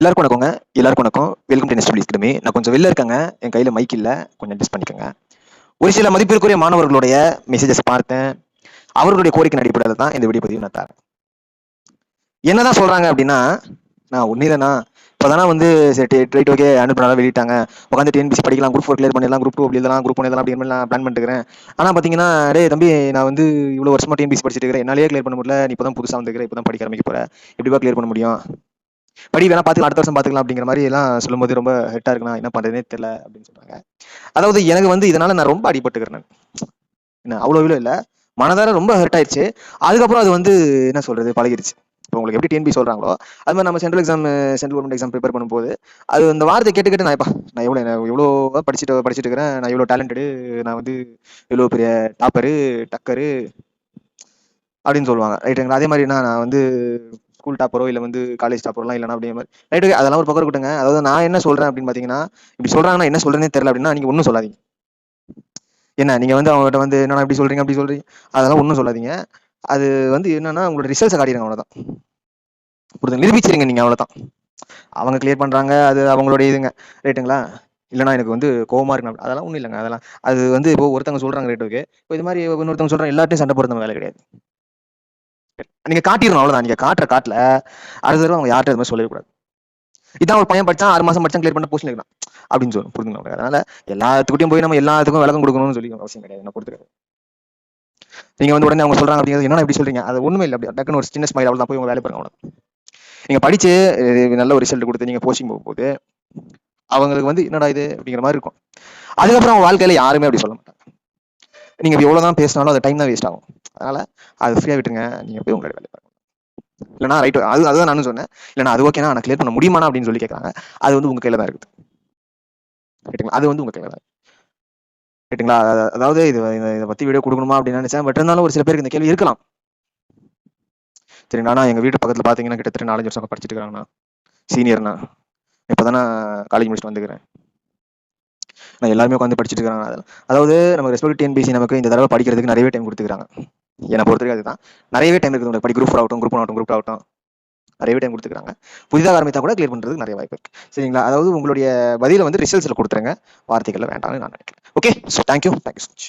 எல்லாருக்கும் வணக்கங்க. எல்லாருக்கும் வணக்கம். வெல்கம் டு நெஸ்ட் அகாடமி நான் கொஞ்சம் வெளில இருக்கேங்க. என் கையில் மைக் இல்லை. கொஞ்சம் அட்ஜஸ்ட் பண்ணிக்கோங்க. ஒரு சில மதிப்பிற்குரிய மாணவர்களுடைய மெசேஜஸ் பார்த்தேன். அவர்களுடைய கோரிக்கை அடிப்படையில் தான் இந்த வீடியோ பதிவு நான் தரேன். என்னதான் சொல்கிறாங்க அப்படின்னா நான் ஒன்றும் இல்லைண்ணா இப்போதானே வந்து சரி ட்ரைட் ஓகே அனுப்பினாலும் வெளியிட்டாங்க. உட்காந்து டிஎன்பிசி படிக்கலாம் குரூப் ஃபோர் கிளியர் பண்ணிடலாம் குரூப் டூ அப்படி இதெல்லாம் குரூப் ஒன் இதெல்லாம் அப்படி நான் பிளான் பண்ணிட்டுக்கிறேன் ஆனால் பார்த்தீங்கன்னா அடே தம்பி நான் வந்து இவ்வளோ வருஷமா டிஎன்பிசி படிச்சிட்டு இருக்கிறேன். என்னாலே கிளியர் பண்ண முடியல. நீ இப்போ தான் புதுசாக வந்துருக்கிறேன் இப்போ தான் படிக்க ஆரம்பிக்க போகிறேன் எப்படிப்பா கிளியர் பண்ண முடியும்? படி வேணா பார்த்து அடுத்த வருஷம் பார்த்துக்கலாம் அப்படிங்கிற மாதிரி எல்லாம் சொல்லும்போது ரொம்ப ஹெட்டா இருக்கு. நான் என்ன பண்ணுறதுனே தெரியல அப்படின்னு சொல்றாங்க. அதாவது எனக்கு வந்து இதனால நான் ரொம்ப அடிபட்டுக்கிறேன் நான். என்ன அவ்வளோ இவ்வளோ இல்லை. மனதார ரொம்ப ஹர்ட் ஆயிடுச்சு. அதுக்கப்புறம் அது வந்து என்ன சொல்றது பழகிடுச்சு இப்போ உங்களுக்கு எப்படி டிஎன்பி சொல்றாங்களோ அது மாதிரி நம்ம central exam central government exam prepare பண்ணும்போது அது அந்த வார்த்தை கேட்டு கேட்டு நான் இப்போ நான் எவ்வளோ நான் எவ்வளோ படிச்சுட்டு படிச்சுட்டு இருக்கிறேன். நான் எவ்வளோ டேலண்டடு நான் வந்து இவ்வளோ பெரிய டாப்பரு டக்கரு அப்படின்னு சொல்லுவாங்க. ரைட்டுங்களா அதே மாதிரி நான் வந்து ஸ்கூல் டாப்பரோ இல்லை வந்து காலேஜ் டாப்பரோலாம் இல்லைனா அப்படிங்கிற மாதிரி. ரைட்டு அதெல்லாம் ஒரு பக்கம் இருக்கட்டுங்க அதாவது நான் என்ன சொல்கிறேன் அப்படின்னு பார்த்தீங்கன்னா இப்படி சொல்கிறாங்கன்னா என்ன சொல்றேனே தெரியல அப்படின்னா நீங்கள் ஒன்றும் சொல்லாதீங்க. என்ன நீங்கள் வந்து அவங்ககிட்ட வந்து என்னன்னா இப்படி சொல்கிறீங்க அப்படி சொல்கிறீங்க அதெல்லாம் ஒன்றும் சொல்லாதீங்க. அது வந்து என்னன்னா உங்களோட ரிசல்ட்ஸை காட்டிடுங்க அவ்வளோதான் புரியுது நிரூபிச்சிருங்க நீங்கள் அவ்வளோதான் அவங்க கிளியர் பண்ணுறாங்க அது அவங்களுடைய இதுங்க. ரைட்டுங்களா இல்லைனா எனக்கு வந்து கோவமாக இருக்கணும் அப்படி அதெல்லாம் ஒன்றும் இல்லைங்க அதெல்லாம். அது வந்து இப்போ ஒருத்தவங்க சொல்கிறாங்க ரைட் ஓகே இப்போ இது மாதிரி இன்னொருத்தவங்க சொல்கிறாங்க எல்லாத்தையும் சண்டை போடுறது வேலை கிடையாது. நீங்க காட்டிடணும் அவ்வளவுதான். நீங்க காட்டுற காட்டுல அடுத்த தடவை அவங்க யார்கிட்ட இது மாதிரி சொல்லக்கூடாது இதான் ஒரு பையன் படிச்சா ஆறு மாசம் படிச்சா கிளியர் பண்ண போஸ்ட் இருக்கலாம் அப்படின்னு சொல்லணும். புரிஞ்சுக்கணும் அதனால எல்லாத்துக்கிட்டையும் போய் நம்ம எல்லாத்துக்கும் விளக்கம் கொடுக்கணும்னு சொல்லி அவசியம் கிடையாது. என்ன கொடுத்துருக்காரு நீங்க வந்து உடனே அவங்க சொல்றாங்க அப்படிங்கிறது என்ன இப்படி சொல்றீங்க? அது ஒண்ணுமே இல்லை. அப்படி டக்குன்னு ஒரு சின்ன ஸ்மைல் அவ்வளோ போய் உங்க வேலை பாருங்க நீங்க படிச்சு நல்ல ஒரு ரிசல்ட் கொடுத்து நீங்க போஸ்டிங் போகும்போது அவங்களுக்கு வந்து என்னடா இது அப்படிங்கிற மாதிரி இருக்கும். அதுக்கப்புறம் அவங்க வாழ்க்கையில யாருமே அப்படி சொல்ல மாட்டாங்க. நீங்க எவ்வளவுதான் பேசினாலும் அது டைம் தான் வேஸ்ட் ஆகும். அதனால அது ஃப்ரீயா விட்டுருங்க. நீங்க போய் உங்களுடைய வேலை பாருங்க. இல்லைனா ரைட் அது அதுதான் நானும் சொன்னேன். இல்லைனா அது ஓகேனா நான் கிளியர் பண்ண முடியுமானா அப்படின்னு சொல்லி கேட்கறாங்க அது வந்து உங்க கையில தான் இருக்குது. ரைட்டுங்களா அது வந்து உங்க கையில தான் கேட்டுங்களா? ரைட்டுங்களா அதாவது இது இதை பத்தி வீடியோ கொடுக்கணுமா அப்படின்னு நினைச்சேன். பட் இருந்தாலும் ஒரு சில பேருக்கு இந்த கேள்வி இருக்கலாம். சரிங்களா ஆனா எங்க வீட்டு பக்கத்துல பாத்தீங்கன்னா கிட்டத்தட்ட நாலஞ்சு வருஷம் படிச்சுட்டு இருக்காங்கண்ணா சீனியர்னா இப்போதானே காலேஜ் முடிச்சுட்டு வந்துக்கிறேன் எல்லாருமே உட்காந்து படிச்சுட்டு இருக்காங்க. அதெல்லாம் அதாவது நம்ம ரெஸ்பெக்ட் டிஎன்பிசி நமக்கு இந்த தடவை படிக்கிறதுக்கு நிறையவே டைம் கொடுத்துக்கிறாங்க. என்னை பொறுத்தவரைக்கும் அதுதான். நிறையவே டைம் இருக்குது உங்களுக்கு படி குரூப் ஆகட்டும் குரூப் ஆகட்டும் குரூப் ஆகட்டும். நிறையவே டைம் கொடுத்துக்கிறாங்க. புதிதாக ஆரம்பித்தா கூட கிளியர் பண்ணுறதுக்கு நிறைய வாய்ப்பு இருக்கு. சரிங்களா? அதாவது உங்களுடைய பதிலை வந்து ரிசல்ட்ஸில் கொடுத்துருங்க. வார்த்தைகளில் வேண்டாம்னு நான் நினைக்கிறேன். Okay so thank you thank you so much